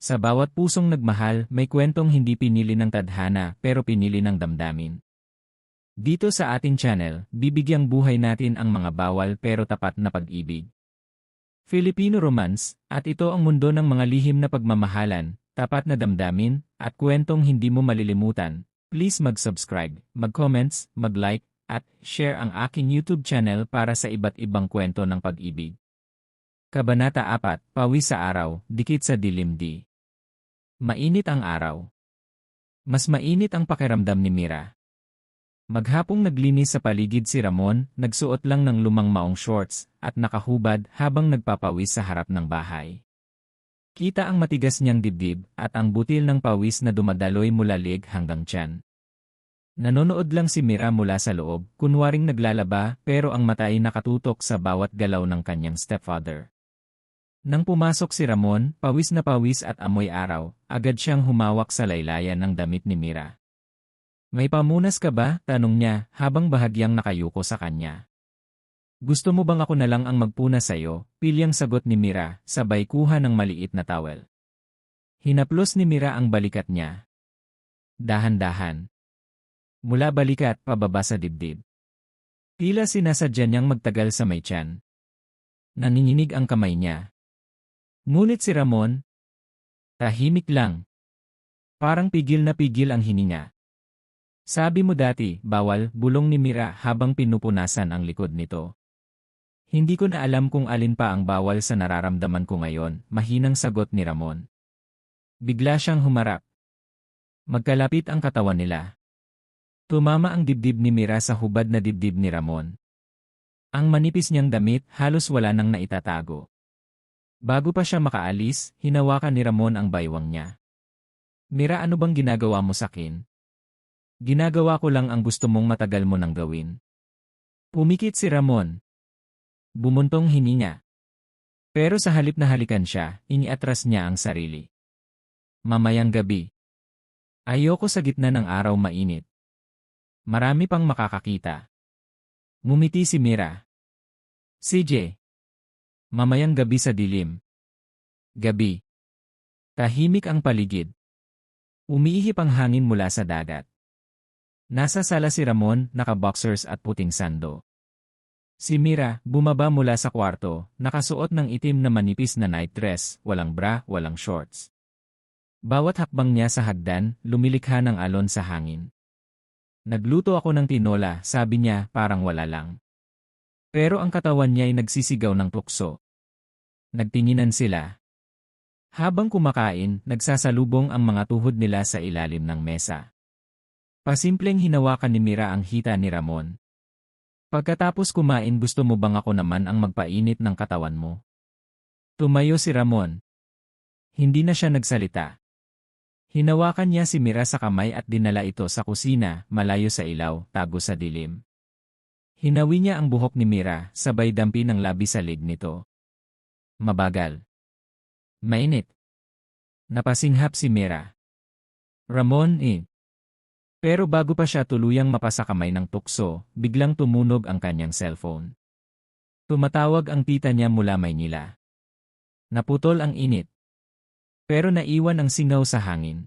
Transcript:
Sa bawat pusong nagmahal, may kwentong hindi pinili ng tadhana pero pinili ng damdamin. Dito sa ating channel, bibigyang buhay natin ang mga bawal pero tapat na pag-ibig. Filipino Romance, at ito ang mundo ng mga lihim na pagmamahalan, tapat na damdamin, at kwentong hindi mo malilimutan. Please mag-subscribe, mag-comments, mag-like, at share ang aking YouTube channel para sa iba't ibang kwento ng pag-ibig. Kabanata 4, Pawi sa araw, dikit sa dilim di. Mainit ang araw. Mas mainit ang pakiramdam ni Mira. Maghapong naglinis sa paligid si Ramon, nagsuot lang ng lumang maong shorts, at nakahubad habang nagpapawis sa harap ng bahay. Kita ang matigas niyang dibdib, at ang butil ng pawis na dumadaloy mula leg hanggang tiyan. Nanonood lang si Mira mula sa loob, kunwaring naglalaba, pero ang mata ay nakatutok sa bawat galaw ng kanyang stepfather. Nang pumasok si Ramon, pawis na pawis at amoy araw, agad siyang humawak sa laylayan ng damit ni Mira. May pamunas ka ba? Tanong niya habang bahagyang nakayuko sa kanya. Gusto mo bang ako na lang ang magpunas sa'yo? Pilyang sagot ni Mira, sabay kuha ng maliit na towel. Hinaplos ni Mira ang balikat niya. Dahan-dahan. Mula balikat pababa sa dibdib. Tila sinasadya niyang magtagal sa may tiyan. Nanininig ang kamay niya, Ngunit si Ramon, tahimik lang. Parang pigil na pigil ang hininga. Sabi mo dati, bawal, bulong ni Mira habang pinupunasan ang likod nito. Hindi ko na alam kung alin pa ang bawal sa nararamdaman ko ngayon, mahinang sagot ni Ramon. Bigla siyang humarap. Magkalapit ang katawan nila. Tumama ang dibdib ni Mira sa hubad na dibdib ni Ramon. Ang manipis niyang damit halos wala nang naitatago. Bago pa siya makaalis, hinawakan ni Ramon ang baywang niya. Mira ano bang ginagawa mo sa akin? Ginagawa ko lang ang gusto mong matagal mo nang gawin. Pumikit si Ramon. Bumuntong hininga. Pero sa halip na halikan siya, iniatras niya ang sarili. Mamayang gabi. Ayoko sa gitna ng araw mainit. Marami pang makakakita. Ngumiti si Mira. CJ, Mamayang gabi sa dilim. Gabi. Tahimik ang paligid. Umiihip ang hangin mula sa dagat. Nasa sala si Ramon, naka-boxers at puting sando. Si Mira, bumaba mula sa kwarto, nakasuot ng itim na manipis na night dress, walang bra, walang shorts. Bawat hakbang niya sa hagdan, lumilikha ng alon sa hangin. Nagluto ako ng tinola, sabi niya, parang wala lang. Pero ang katawan niya ay nagsisigaw ng tukso. Nagtinginan sila. Habang kumakain, nagsasalubong ang mga tuhod nila sa ilalim ng mesa. Pasimpleng hinawakan ni Mira ang hita ni Ramon. Pagkatapos kumain gusto mo bang ako naman ang magpainit ng katawan mo? Tumayo si Ramon. Hindi na siya nagsalita. Hinawakan niya si Mira sa kamay at dinala ito sa kusina, malayo sa ilaw, tago sa dilim. Hinawi niya ang buhok ni Mira, sabay dampi ng labi sa lig nito. Mabagal. Mainit. Napasinghap si Mira. Ramon eh. Pero bago pa siya tuluyang mapasa kamay ng tukso, biglang tumunog ang kanyang cellphone. Tumatawag ang tita niya mula Maynila. Naputol ang init. Pero naiwan ang singaw sa hangin.